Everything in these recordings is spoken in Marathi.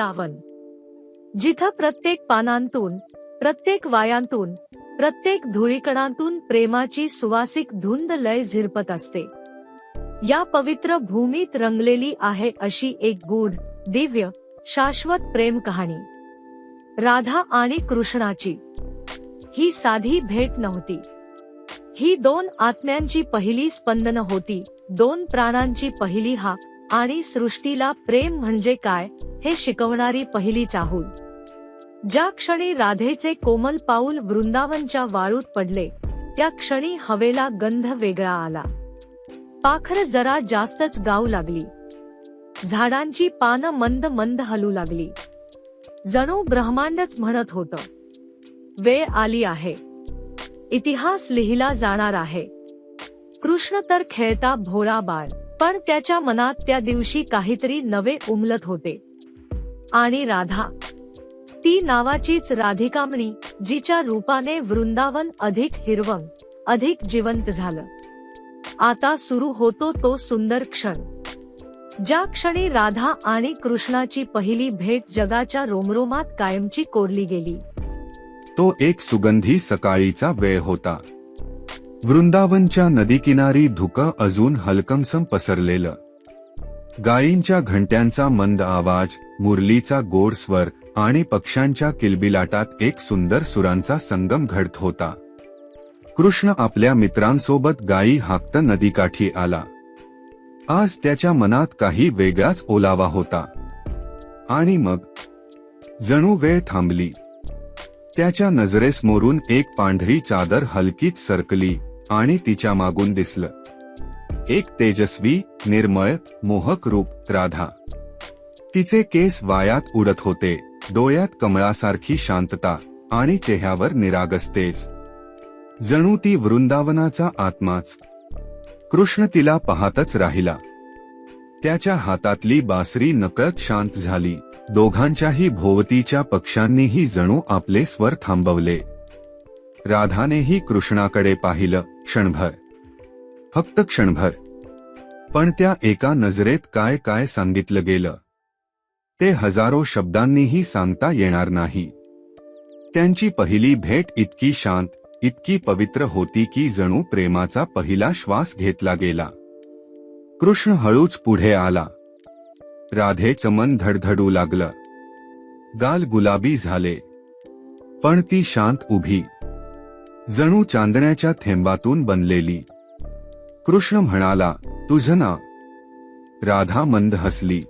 वृंदावन जिथं प्रत्येक पानांतून प्रत्येक वायांतून प्रत्येक धुळीकणांतून प्रेमाची सुवासिक धुंद लय झिरपत असते. या पवित्र भूमीत रंगलेली आहे अशी एक गूढ दिव्य शाश्वत प्रेम कहाणी. राधा आणि कृष्णाची. ही साधी भेट नव्हती. ही दोन आत्म्यांची पहिली स्पंदन होती दोन प्राणांची पहिली हाक आणि सृष्टीला प्रेम म्हणजे काय हे शिकवणारी पहिली चाहूल. ज्या क्षणी राधेचे कोमल पाऊल वृंदावनच्या वाळूत पडले त्या क्षणी हवेला गंध वेगळा आला. पाखर जरा जास्तच गाऊ लागली. झाडांची पानं मंद मंद हलू लागली. जणू ब्रह्मांडच म्हणत होत वेळ आली आहे. इतिहास लिहिला जाणार आहे. कृष्ण तर खेळता भोळा बाळ. पण त्याच्या मनात त्या दिवशी काहीतरी नवे उमलत होते. आणि राधा. ती नावाचीच राधिकामणी जिच्या रूपाने वृंदावन अधिक हिरवं अधिक जिवंत झालं. आता सुरू होतो तो सुंदर क्षण. ज्या क्षणी राधा आणि कृष्णाची पहिली भेट जगाच्या रोमरोमात कायमची कोरली गेली. तो एक सुगंधी सकाळीचा वेळ होता. वृंदावनच्या नदीकिनारी धुकं अजून हलकमसम पसरलेलं. गायींच्या घंट्यांचा मंद आवाज मुरलीचा गोड स्वर आणि पक्ष्यांच्या किलबिलाटात एक सुंदर सुरांचा संगम घडत होता. कृष्ण आपल्या मित्रांसोबत गायी हाकत नदीकाठी आला. आज त्याच्या मनात काही वेगळाच ओलावा होता. आणि मग जणू वेळ थांबली. त्याच्या नजरेसमोरून एक पांढरी चादर हलकीच सरकली. आणि तिच्या मागून दिसलं. एक तेजस्वी निर्मळ मोहक रूप राधा. तिचे केस वायात उडत होते डोळ्यात कमळासारखी शांतता आणि चेहऱ्यावर निरागसतेज जणू ती वृंदावनाचा आत्माच. कृष्ण तिला पाहतच राहिला. त्याच्या हातातली बासरी नकळत शांत झाली. दोघांच्याही भोवतीच्या पक्षांनीही जणू आपले स्वर थांबवले. राधानेही कृष्णाकडे पाहिलं क्षणभर. फक्त क्षणभर. पण त्या एका नजरेत काय काय सांगितलं गेलं. ते हजारो शब्दांनीही सांगता येणार नाही. त्यांची पहिली भेट इतकी शांत इतकी पवित्र होती की जणू प्रेमाचा पहिला श्वास घेतला गेला. कृष्ण हळूच पुढे आला. राधेचं मन धडधडू लागलं. गाल गुलाबी झाले. पण ती शांत उभी. जणू चांदण्याच्या थेंबातून बनलेली. कृष्ण म्हणाला तुझं ना. राधा मंद हसली.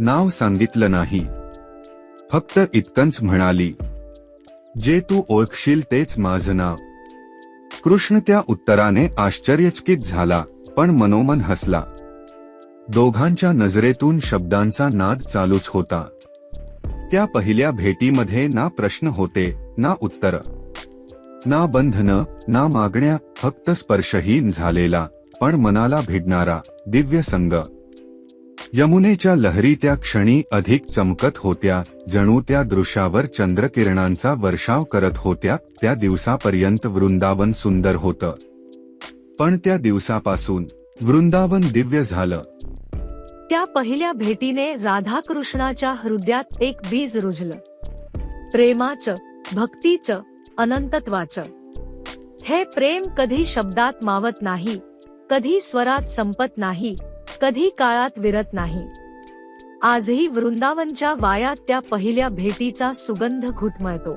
नाव सांगितलं नाही. फक्त इतकंच म्हणाली जे तू ओळखशील तेच माझं नाव कृष्ण त्या उत्तराने आश्चर्यचकित झाला पण मनोमन हसला. दोघांच्या नजरेतून शब्दांचा नाद चालूच होता. त्या पहिल्या भेटीमध्ये ना प्रश्न होते ना उत्तर. ना बंधन ना मागण्या फक्त स्पर्शहीन झालेला पण मनाला भिडणारा दिव्य संग. यमुनेच्या लहरी त्या क्षणी अधिक चमकत होत्या जणू त्या दृश्यावर चंद्रकिरणांचा वर्षाव करत होत्या त्या दिवसापर्यंत वृंदावन सुंदर होतं. पण त्या दिवसापासून वृंदावन दिव्य झालं. त्या पहिल्या भेटीने राधाकृष्णाच्या हृदयात एक बीज रुजलं. प्रेमाचं भक्तीचं अनंतत्वाचं. हे प्रेम कधी शब्दात मावत नाही कधी स्वरात संपत नाही कधी काळात विरत नाही. आजही वृंदावनच्या वायात त्या पहिल्या भेटीचा सुगंध घुटमळतो.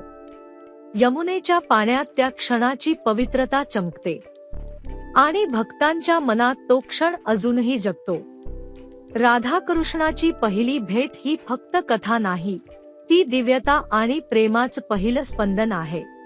यमुनेच्या पाण्यात त्या क्षणाची पवित्रता चमकते. आणि भक्तांच्या मनात तो क्षण अजूनही जगतो. राधाकृष्णाची पहिली भेट ही फक्त कथा नाही ती दिव्यता आणि प्रेमाचं पहिलं स्पंदन आहे.